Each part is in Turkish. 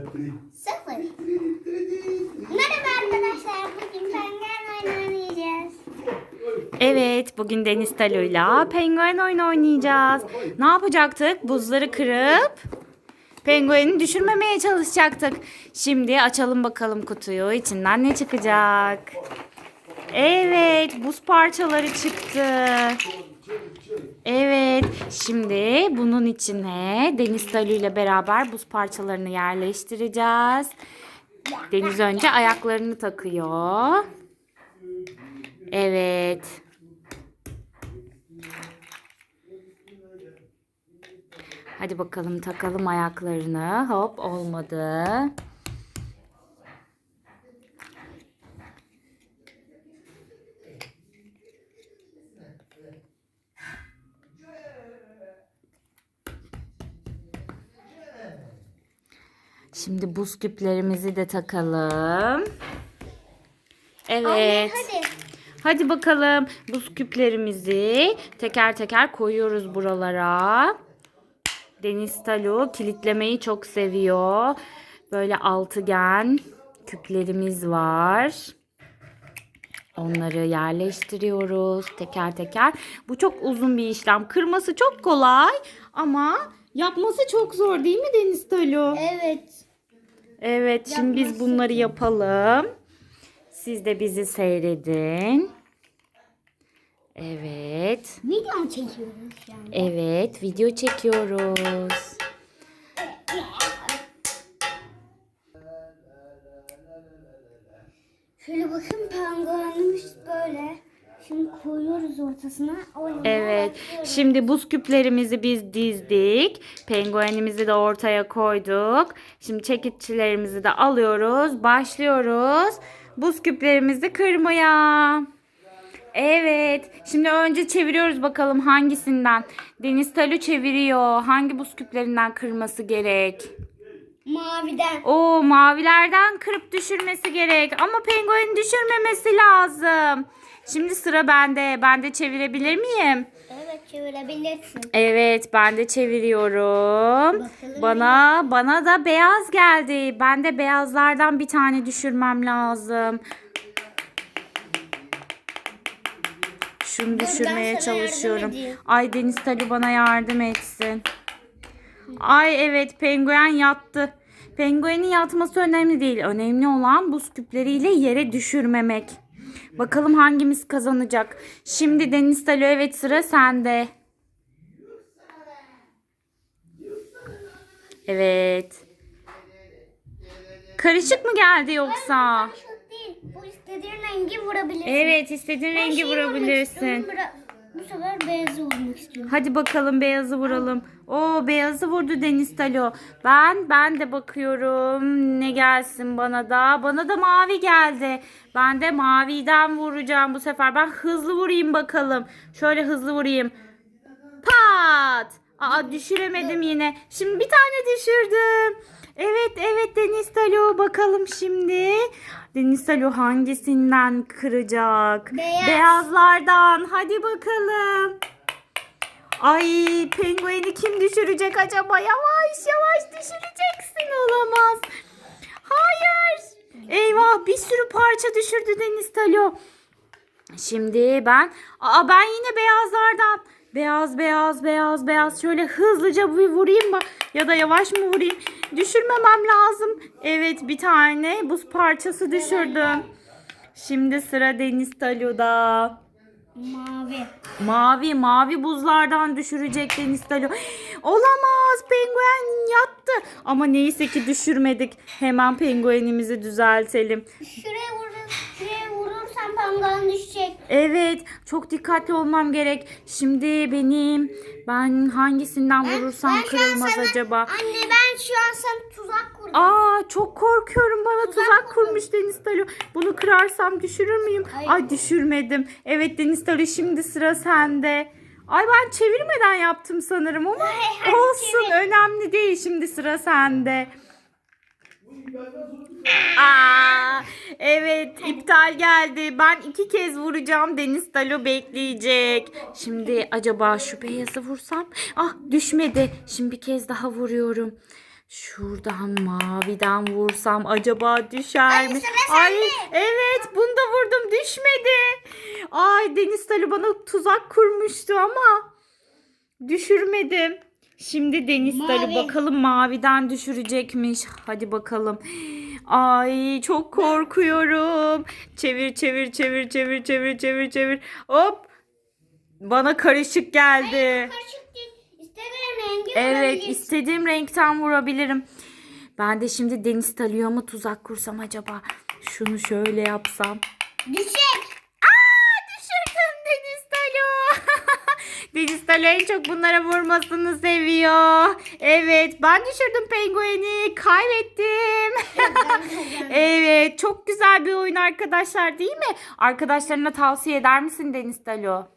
Sıfır. Merhaba arkadaşlar. Bugün penguen oyunu oynayacağız. Evet, bugün Deniz Talu'yla penguen oyunu oynayacağız. Ne yapacaktık? Buzları kırıp pengueni düşürmemeye çalışacaktık. Şimdi açalım bakalım kutuyu. İçinden ne çıkacak? Evet, buz parçaları çıktı. Evet, şimdi bunun içine Deniz Talu ile beraber buz parçalarını yerleştireceğiz. Deniz önce ayaklarını takıyor. Evet. Hadi bakalım takalım ayaklarını. Hop olmadı. Şimdi buz küplerimizi de takalım. Evet. Hadi. Hadi bakalım buz küplerimizi teker teker koyuyoruz buralara. Deniz Talu kilitlemeyi çok seviyor. Böyle altıgen küplerimiz var. Onları yerleştiriyoruz teker teker. Bu çok uzun bir işlem. Kırması çok kolay ama yapması çok zor değil mi Deniz Talu? Evet. Evet, şimdi biz bunları yapalım. Siz de bizi seyredin. Evet. Video mu çekiyoruz yani? Evet, video çekiyoruz. Şöyle bakın penguenimiz böyle. Şimdi koyuyoruz ortasına. Oynamaya Evet. başlıyoruz. Şimdi buz küplerimizi biz dizdik. Penguenimizi de ortaya koyduk. Şimdi çekiçlerimizi de alıyoruz. Başlıyoruz. Buz küplerimizi kırmaya. Evet. Şimdi önce çeviriyoruz bakalım hangisinden. Deniz Talu çeviriyor. Hangi buz küplerinden kırması gerek? Maviden. O mavilerden kırıp düşürmesi gerek. Ama pengueni düşürmemesi lazım. Şimdi sıra bende. Ben de çevirebilir miyim? Evet çevirebilirsin. Evet, ben de çeviriyorum. Bakalım Bana bana da beyaz geldi. Ben de beyazlardan bir tane düşürmem lazım. Şunu düşürmeye çalışıyorum. Ay Deniz Talu bana yardım etsin. Ay evet penguen yattı. Penguenin yatması önemli değil. Önemli olan buz küpleriyle yere düşürmemek. Bakalım hangimiz kazanacak. Şimdi Deniz Talu evet sıra sende. Evet. Karışık mı geldi yoksa? Çok değil. Bu istediğin rengi vurabilirsin. Evet istediğin rengi vurabilirsin. Bu sefer beyazı vurmak istiyorum. Hadi bakalım beyazı vuralım. O beyazı vurdu Deniz Talo. Ben ben de bakıyorum. Ne gelsin bana da? Bana da mavi geldi. Ben de maviden vuracağım bu sefer. Ben hızlı vurayım bakalım. Şöyle hızlı vurayım. Pat! Aa düşüremedim yine. Şimdi bir tane düşürdüm. Evet evet Deniz Talo bakalım şimdi. Deniz Talo hangisinden kıracak? Beyaz. Beyazlardan. Hadi bakalım. Ay pengueni kim düşürecek acaba? Yavaş yavaş düşüreceksin olamaz. Hayır. Eyvah bir sürü parça düşürdü Deniz Talo. Şimdi ben aa ben yine beyazlardan beyaz beyaz beyaz beyaz şöyle hızlıca bir vurayım mı ya da yavaş mı vurayım düşürmemem lazım. Evet bir tane buz parçası düşürdüm. Şimdi sıra Deniz Talu'da. Mavi. Mavi mavi buzlardan düşürecek Deniz Talu. Olamaz penguen yattı. Ama neyse ki düşürmedik. Hemen penguenimizi düzeltelim. Şuraya penguen düşecek. Evet, çok dikkatli olmam gerek. Şimdi benim ben hangisinden vurursam Ben kırılmaz sana- acaba? Anne ben şu an sana tuzak kurdum. Aa, çok korkuyorum. Bana tuzak, kurdum. kurmuş Deniz Talu. Bunu kırarsam düşürür müyüm? Hayır. Ay düşürmedim. Evet Deniz Talu şimdi sıra sende. Ay ben çevirmeden yaptım sanırım ama Hayır, olsun çevir. önemli değil. Şimdi sıra sende. Evet iptal geldi. Ben iki kez vuracağım. Deniz Talo bekleyecek. Şimdi acaba şu beyazı vursam? Ah düşmedi. Şimdi bir kez daha vuruyorum. Şuradan maviden vursam acaba düşer mi? Ay evet bunu da vurdum düşmedi. Ay Deniz Talü bana tuzak kurmuştu ama düşürmedim. Şimdi Deniz Mavi. bakalım maviden düşürecekmiş. Hadi bakalım. Ay çok korkuyorum. Çevir çevir çevir çevir çevir çevir çevir. Hop. Bana karışık geldi. Karışık değil. İstediğin rengi Evet istediğim renkten vurabilirim. Ben de şimdi deniz talıyor mu tuzak kursam acaba? Şunu şöyle yapsam. Düşecek. Aa düşürdüm deniz talo. Deniz talo en çok bunlara vurmasını seviyor. Evet ben düşürdüm pengueni. Kaybettim. evet çok güzel bir oyun arkadaşlar değil mi? Arkadaşlarına tavsiye eder misin Deniz Talo?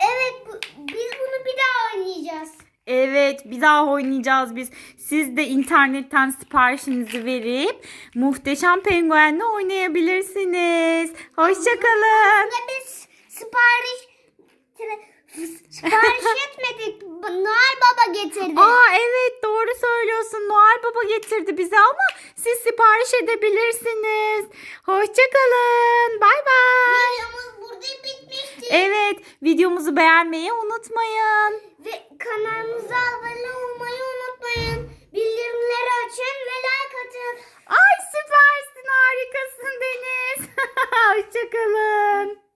Evet bu- biz bunu bir daha oynayacağız. Evet bir daha oynayacağız biz. Siz de internetten siparişinizi verip muhteşem penguenle oynayabilirsiniz. Hoşçakalın. Ve biz sipariş sipariş etmedik. Noel Baba getirdi. Aa evet doğru söylüyorsun. Noel Baba getirdi bize ama siz sipariş edebilirsiniz. Hoşçakalın. Bay bay. Videomuz burada bitmişti. Evet videomuzu beğenmeyi unutmayın. Ve kanalımıza abone olmayı unutmayın. Bildirimleri açın ve like atın. Ay süpersin harikasın Deniz. Hoşçakalın.